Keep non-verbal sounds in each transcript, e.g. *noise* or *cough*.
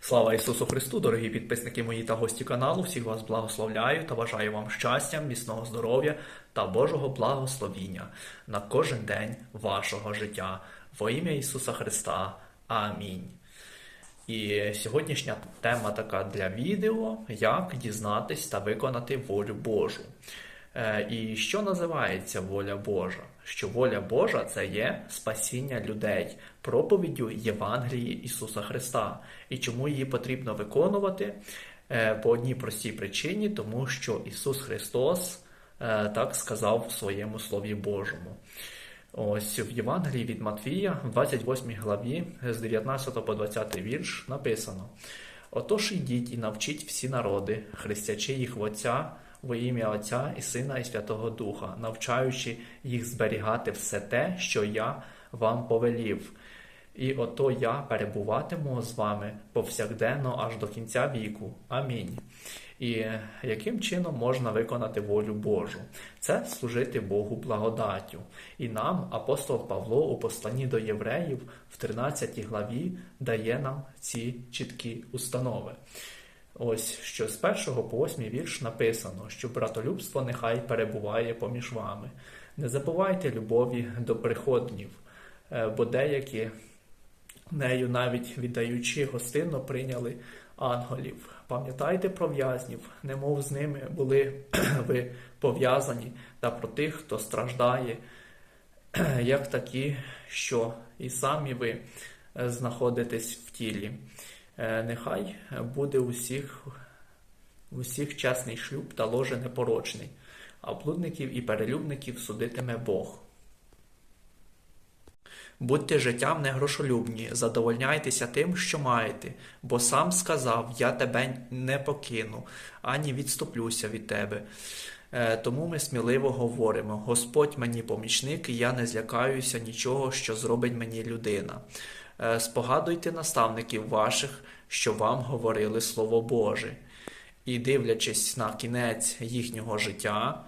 Слава Ісусу Христу, дорогі підписники мої та гості каналу. Всіх вас благословляю та бажаю вам щастя, міцного здоров'я та Божого благословіння на кожен день вашого життя. Во ім'я Ісуса Христа. Амінь. І сьогоднішня тема така для відео: як дізнатись та виконати волю Божу. Е, І що називається воля Божа? Що воля Божа це є спасіння людей проповіддю Євангелії Ісуса Христа. І чому її потрібно виконувати? Е, По одній простій причині, тому що Ісус Христос е, так сказав в своєму Слові Божому. Ось в Євангелії від Матвія, в 28 главі, з 19 по 20 вірш написано: Отож ідіть і навчіть всі народи, хрестячи їх в Отця, во ім'я Отця і Сина, і Святого Духа, навчаючи їх зберігати все те, що я вам повелів. І ото я перебуватиму з вами повсякденно аж до кінця віку. Амінь. І яким чином можна виконати волю Божу? Це служити Богу благодаттю. І нам апостол Павло у посланні до євреїв в 13 главі дає нам ці чіткі установи. Ось що з 1 по 8 вірш написано, що братолюбство нехай перебуває поміж вами. Не забувайте любові до приходнів, е, бо деякі нею навіть віддаючи гостинно прийняли ангелів. Пам'ятайте про в'язнів, немов з ними були *clears throat* ви пов'язані, та про тих, хто страждає, *clears throat* як такі, що і самі ви е, знаходитесь в тілі. Е, Нехай буде усіх, усіх чесний шлюб та ложе непорочний, а блудників і перелюбників судитиме Бог. Будьте життям не грошолюбні, задовольняйтеся тим, що маєте, бо сам сказав: Я тебе не покину, ані відступлюся від тебе. Е, Тому ми сміливо говоримо: Господь мені помічник, і я не злякаюся нічого, що зробить мені людина. Е, Спогадуйте наставників ваших, що вам говорили Слово Боже, і дивлячись на кінець їхнього життя.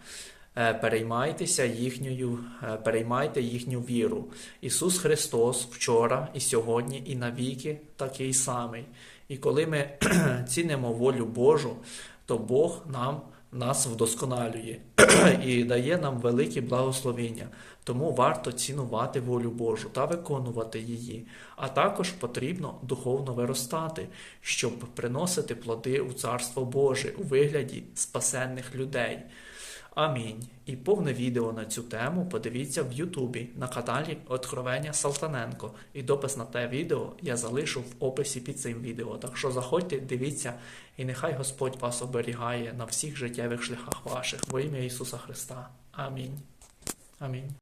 Е, переймайтеся їхньою, е, переймайте їхню віру. Ісус Христос вчора і сьогодні, і навіки такий самий. І коли ми *clears throat* цінимо волю Божу, то Бог нам нас вдосконалює *clears throat* і дає нам великі благословення. Тому варто цінувати волю Божу та виконувати її. А також потрібно духовно виростати, щоб приносити плоди у Царство Боже у вигляді спасенних людей. Амінь. І повне відео на цю тему подивіться в Ютубі на каналі Откровення Салтаненко. І допис на те відео я залишу в описі під цим відео. Так що заходьте, дивіться, і нехай Господь вас оберігає на всіх життєвих шляхах ваших во ім'я Ісуса Христа. Амінь. Амінь.